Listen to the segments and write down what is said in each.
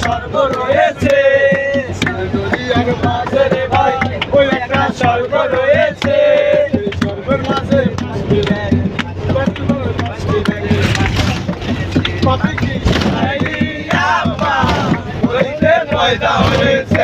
স্বর্গ রয়েছে ভাই ওই একটা স্বর্গ রয়েছে মাঝে পয়দা হয়েছে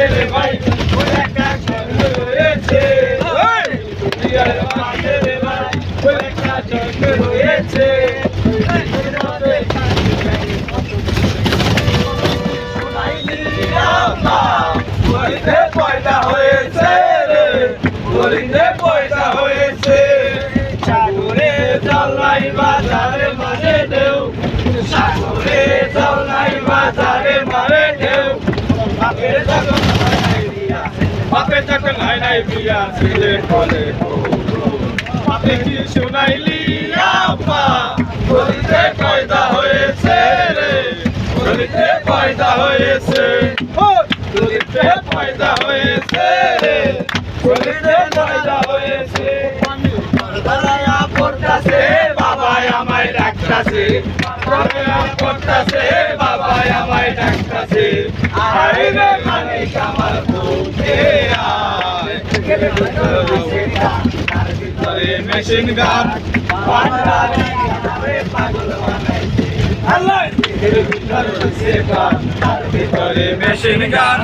মাঝের ভাই, ওই একটা স্বর্গ রয়েছে। ভাই, ওই একটা। বলিতে হয়েছে রে বলিতে পয়দা হয়েছে সাগরে জলাই বাজারে মারে ঢেউ সাগরে জলাই বাজারে মারে ঢেউ বাপের যখন হয় বিয়া বাপের নাই বিয়া ছেলে বলে পাপে কি শুনাইলি? আপা বলিতে কয়দা হয়েছে রে। বলিতে কয়দা হয়েছে। বলিতে ডাকতাছে পড়তাছে বাবাই আমায় ডাকতাছে। আয় রে মালিক আমার বুকে তার ভিতরে মেশিন গান আল্লাহ! ভিতরে মেশিন গান